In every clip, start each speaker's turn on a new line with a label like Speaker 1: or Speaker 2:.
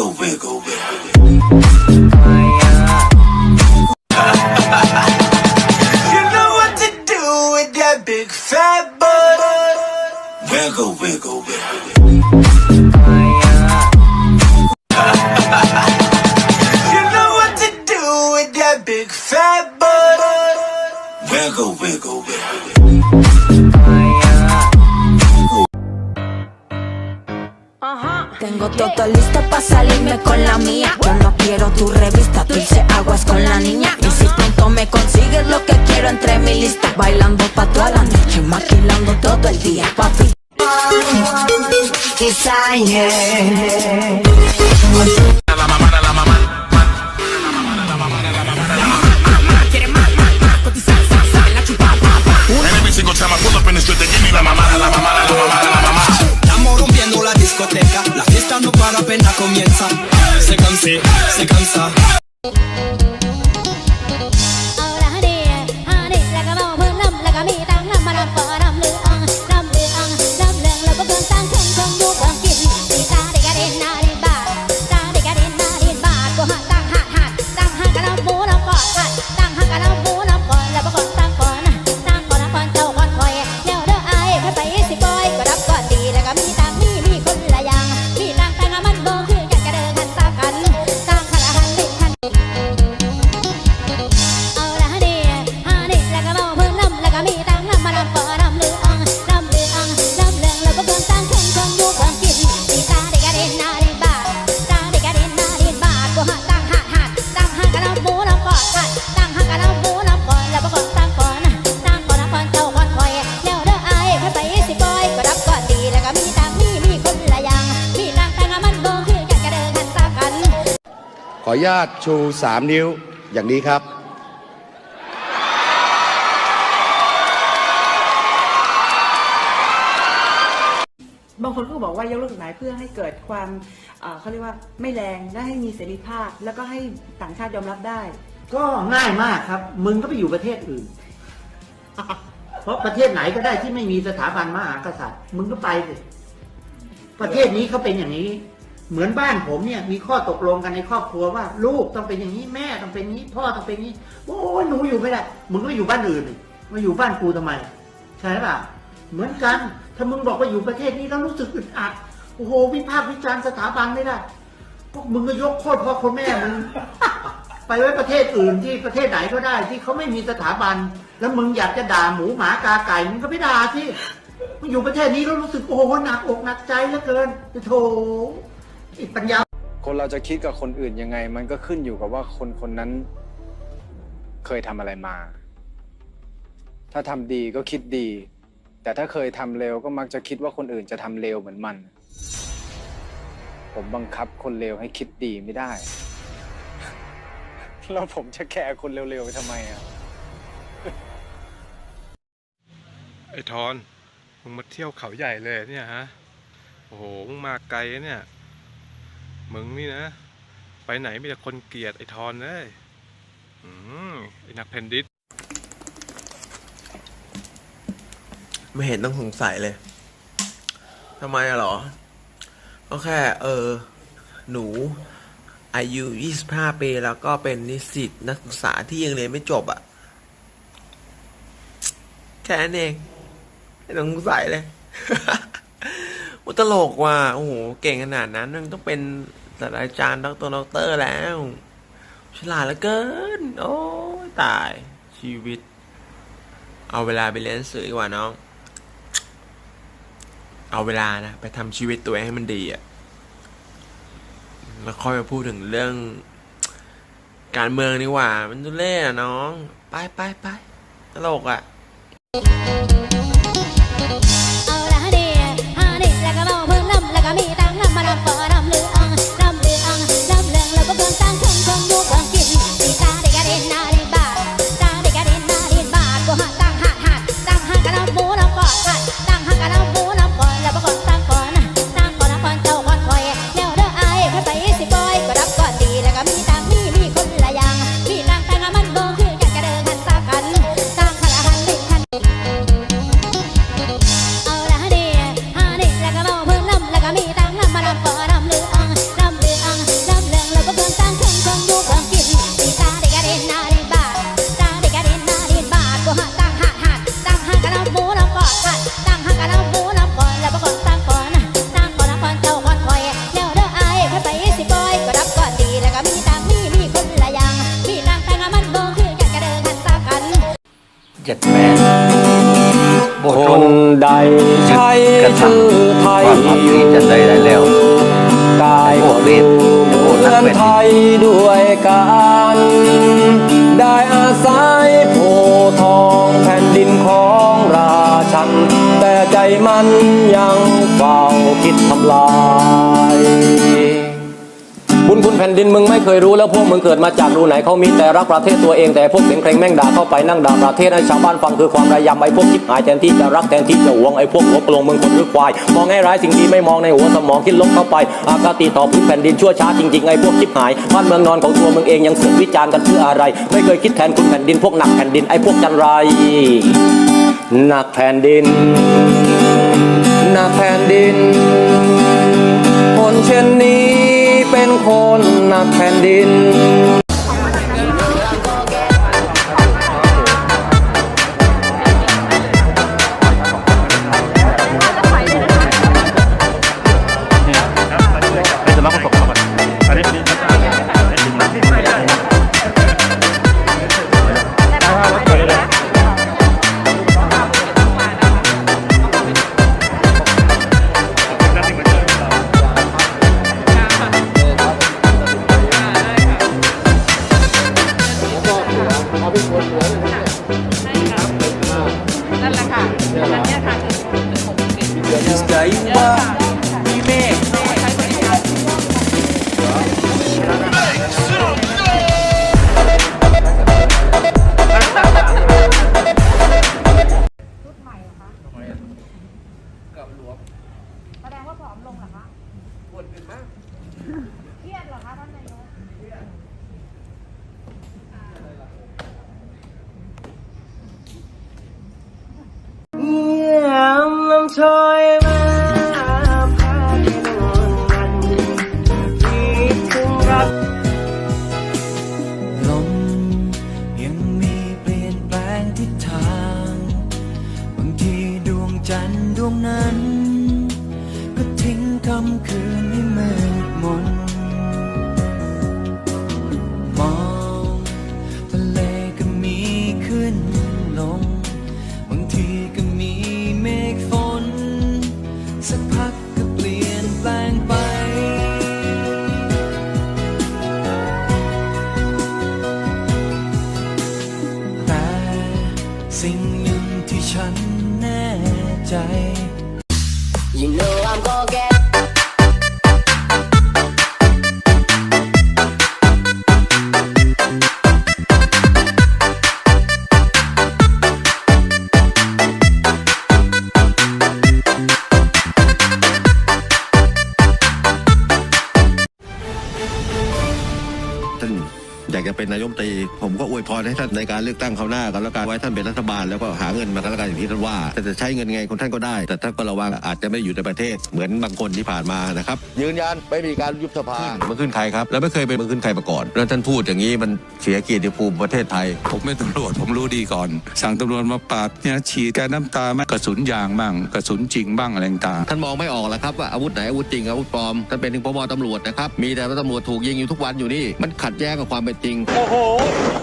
Speaker 1: Wiggle, wiggle, wiggle. You know what to do with that big fat butt. Wiggle, wiggle, wiggle. You know what to do with that big fat butt. Wiggle, wiggle, wiggle.
Speaker 2: Tengo todo listo para salirme con la mía. Yo no quiero tu revista, dulce aguas con la niña. Y si pronto me consigues lo que quiero entre mi lista, bailando pa' toda la noche, maquilando todo el día, papi.
Speaker 3: ญาตชู3นิ้วอย่างนี้ครับ
Speaker 4: บางคนก็บอกว่ายกเลิกกฎหมายเพื่อให้เกิดความเอ่อเขาเรียกว่าไม่แรงและให้มีเสรีภาพ แล้วก็ให้ต่างชาติยอมรับได้
Speaker 5: ก็ง่ายมากครับ มึงก็ไปอยู่ประเทศอื่น เพราะประเทศไหนก็ได้ที่ไม่มีสถาบันมหากษัตริย์ มึงก็ไปสิประเทศนี้เขาเป็นอย่างนี้ เหมือนบ้านผมเนี่ยมีข้อตกลงกันในครอบครัวว่า ลูกต้องเป็นอย่างนี้แม่ต้องเป็นนี้ พ่อต้องเป็นนี้โอ้ยหนูอยู่ไม่ได้มึงก็ไปอยู่บ้านอื่นมาอยู่บ้านกูทำไม ใช่ป่ะเหมือนกัน ถ้ามึงบอกว่าอยู่ประเทศนี้แล้วรู้สึกอึดอัดโอ้โหวิพากษ์วิจารณ์สถาบันไม่ได้พวกมึงก็ยกโทษพ่อคนแม่มึงไปไว้ประเทศอื่นที่ประเทศไหนก็ได้ ที่เขาไม่มีสถาบัน แล้วมึงอยากจะด่าหมูหมากาไก่มึงก็ไปด่าที่มึงอยู่ประเทศนี้แล้วรู้สึกโอ้โหหนักอกหนักใจเหลือเกินโธ่อีก ปัญญา
Speaker 6: คนเราจะคิดกับคนอื่นยังไง มันก็ขึ้นอยู่กับว่าคนคนนั้น เคยทำอะไรมา ถ้าทำดีก็คิดดี แต่ถ้าเคยทำเร็วก็มักจะคิดว่าคนอื่นจะทำเร็วเหมือนมัน ผมบังคับคนเร็วให้คิดดีไม่ได้ แล้วผมจะแคร์คนเร็วๆไปทำไมอะ
Speaker 7: ไอ้ทอน มึงมาเที่ยวเขาใหญ่เลยเนี่ยฮะ โอ้โห มึงมาไกลนะเนี่ย มึงนี่นะ ไปไหนมีแต่คนเกลียดไอ้ทอนเลยอืมไอ้นักเพนดิส
Speaker 8: ไม่เห็นต้องสงสัยเลยทำไมอะเหรอ ก็แค่ เออ หนู อายุ 25 ปี แล้วก็เป็นนิสิตนักศึกษาที่ยังเรียนไม่จบอะแค่นั้นเองไม่ต้องสงสัยเลย ตลกว่ะโอ้โหเก่งขนาดนั้นต้องเป็นศาสตราจารย์ด็อกเตอร์ด็อกเตอร์แล้ว ฉลาดเหลือเกิน โอ้ตายชีวิต เอาเวลาไปเรียนหนังสือดีกว่าน้อง เอาเวลานะไปทำชีวิตตัวเองให้มันดีอะแล้วค่อยมาพูดถึงเรื่อง การเมืองดีกว่า มันตุเล่อะน้อง ไปไปไปตลกอะ
Speaker 9: เอาละฮะ การ ได้อา
Speaker 10: ศัยโพทองแผ่นดินของราชัน แต่ใจมันยังเฝ้าคิดทำลาย แผ่นดินมึงไม่เคยรู้แล้วพวกมึงเกิดมาจากรูไหนเขามีแต่รักประเทศตัวเองแต่พวกเสียงเพลงแม่งด่าเข้าไปนั่งด่าประเทศให้ชาวบ้านฟังคือความระยำไอ้พวกคิดหายแทนที่จะรักแทนที่จะหวงไอ้พวกหัวโกลงมึงคนหรือควายมองให้ร้ายสิ่งที่ไม่มองในหัวสมองคิดลบเข้าไปอากาตีต่อพื้นแผ่นดินชั่วช้าจริงๆไอ้พวกคิดหายบ้านเมืองนอนของตัวมึงเองยังเสือกวิจารณ์กันเพื่ออะไร ไม่เคยคิดแทนคุณแผ่นดินพวกหนักแผ่นดินไอ้พวกจันไรหนักแผ่นดินหนักแผ่นดินคนเช่นนี้ เป็นคนหนักแผ่นดิน
Speaker 9: 我 น้ำ
Speaker 3: ใจ
Speaker 10: You know I'm gonna get
Speaker 11: รให้ท่านในการเลือกตั้งคราวหน้ากันแล้วกันไว้ท่านเป็นรัฐบาลแล้วก็หาเงินมากันแล้วกันอย่างที่ท่านว่า แต่จะใช้เงินไงคนท่านก็ได้ แต่ท่านก็ระวังอาจจะไม่ได้อยู่ในประเทศเหมือนบางคนที่ผ่านมานะครับ
Speaker 12: ยืนยันไม่มีการยุบสภา
Speaker 11: มันขึ้นใครครับแล้วไม่เคยเป็นมันขึ้นใครมาก่อน แล้วท่านพูดอย่างนี้มันเสียเกียรติภูมิประเทศไทย
Speaker 13: ผมเป็นตำรวจผมรู้ดีก่อน สั่งตำรวจมาปราบเนี่ยฉีดแก๊สน้ำตามั่งกระสุนยางบ้างกระสุนจริงบ้างอะไรต่าง
Speaker 11: ท่านมองไม่ออกแล้วครับว่าอาวุธไหนอาวุธจริงอาวุธปลอมท่านเป็นถึงพบตำรวจนะครับมีแต่ว่าตำรวจถูกยิงอยู่ทุกวันอยู่นี่มันขัดแย้งกับความเป็นจริง
Speaker 14: โอ้โห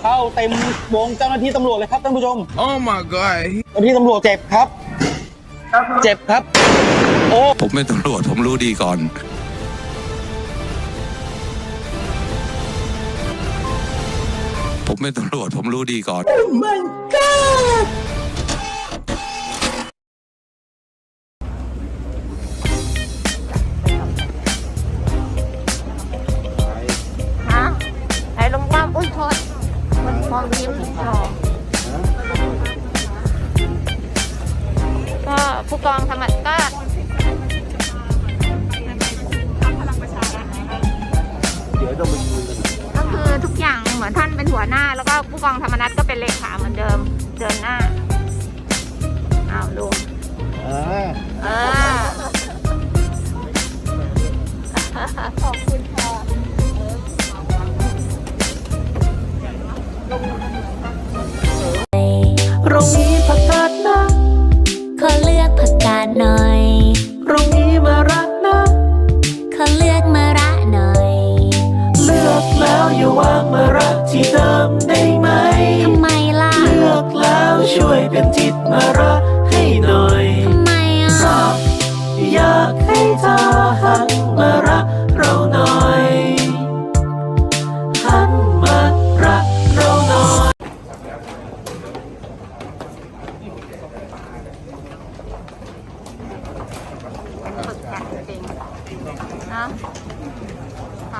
Speaker 14: เข้าเต็มวงเจ้าหน้าที่ตำรวจเลยครับท่านผู้ชม
Speaker 13: Oh my god
Speaker 14: เจ้าหน้าที่ตำรวจเจ็บครับ เจ็บครับ โอ้
Speaker 13: ผมเป็นตำรวจผมรู้ดีก่อน ผมเป็นตำรวจผมรู้ดีก่อน
Speaker 9: ฮ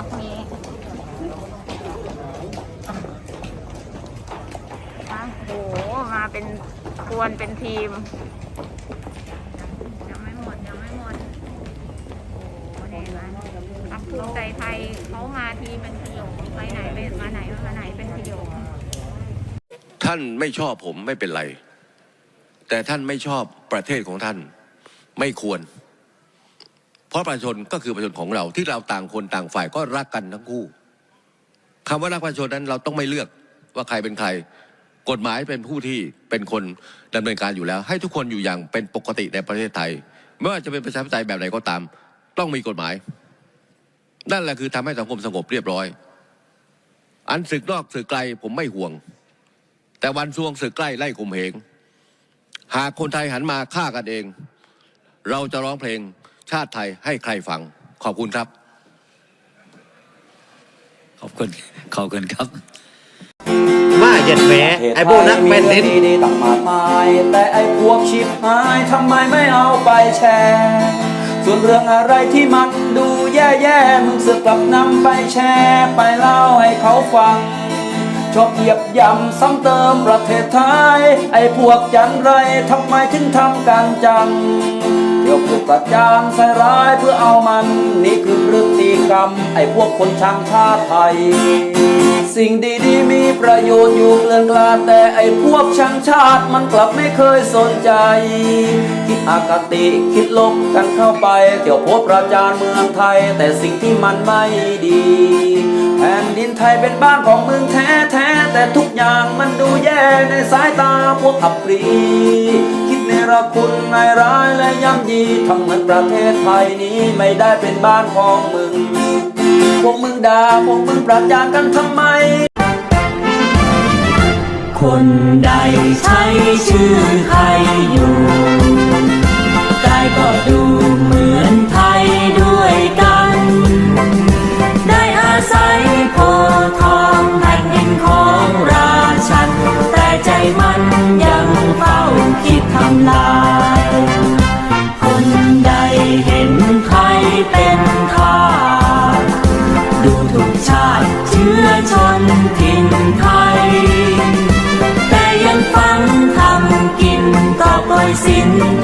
Speaker 9: ผักมีอะ
Speaker 10: โอ้โห มาเป็นก
Speaker 15: วนเป็นทีม ยังไม่หมด ยังไม่หมด โอ้โหนี่นะพักภูมิใจไทยเขามาทีเป็นขยงไปไหนไปมาไหนมาไหนเป็นขยง
Speaker 11: ท่านไม่ชอบผมไม่เป็นไร แต่ท่านไม่ชอบประเทศของท่าน ไม่ควร เพราะประชาชนก็คือประชาชนของเราที่เราต่างคนต่างฝ่ายก็รักกันทั้งคู่คำว่ารักประชาชนนั้นเราต้องไม่เลือกว่าใครเป็นใคร กฎหมายเป็นผู้ที่เป็นคนดำเนินการอยู่แล้ว ให้ทุกคนอยู่อย่างเป็นปกติในประเทศไทยไม่ว่าจะเป็นประชาธิปไตยแบบไหนก็ตาม ต้องมีกฎหมาย นั่นแหละคือทำให้สังคมสงบเรียบร้อย อันศึกนอกศึกไกลผมไม่ห่วง แต่วันซวงศึกใกล้ไล่ข่มเหงหากคนไทยหันมาฆ่ากันเอง เราจะร้องเพลง ชาติไทยให้ใครฟัง ขอบคุณครับ
Speaker 16: ขอบคุณขอบคุณครับ
Speaker 5: ว่าเหย็ดแหมไอ้พวกนักเป็นลิ้น
Speaker 16: ดีๆตั้งมากมายแต่ไอ้พวกชิบหายทำไมไม่เอาไปแชร์ส่วนเรื่องอะไรที่มันดูแย่ๆมึงสึกกลับนำไปแชร์ไปเล่าให้เขาฟัง ชอบเหยียบย่ำซ้ำเติมประเทศไทย ไอ้พวกจันไรทำไมถึงทำกันจังเที่ยวพูดประจานใส่ร้ายเพื่อเอามัน นี่คือพฤติกรรม ไอ้พวกคนชังชาติไทย สิ่งดีๆ มีประโยชน์อยู่เกลื่อนกลาดแต่ไอ้พวกชังชาติมันกลับไม่เคยสนใจ คิดอคติคิดลบกันเข้าไป เที่ยวโพสประจานเมืองไทย แต่สิ่งที่มันไม่ดีแผ่นดินไทยเป็นบ้านของเมืองแท้แท้ๆแต่ทุกอย่างมันดูแย่ในสายตาพวกขับรี ในระคุณนายร้ายและย่ำยีทำเหมือนประเทศไทยนี้ไม่ได้เป็นบ้านของมึง พวกมึงด่าพวกมึงประจานกันทำไม
Speaker 1: คนใดใช้ชื่อใครอยู่ สิ้น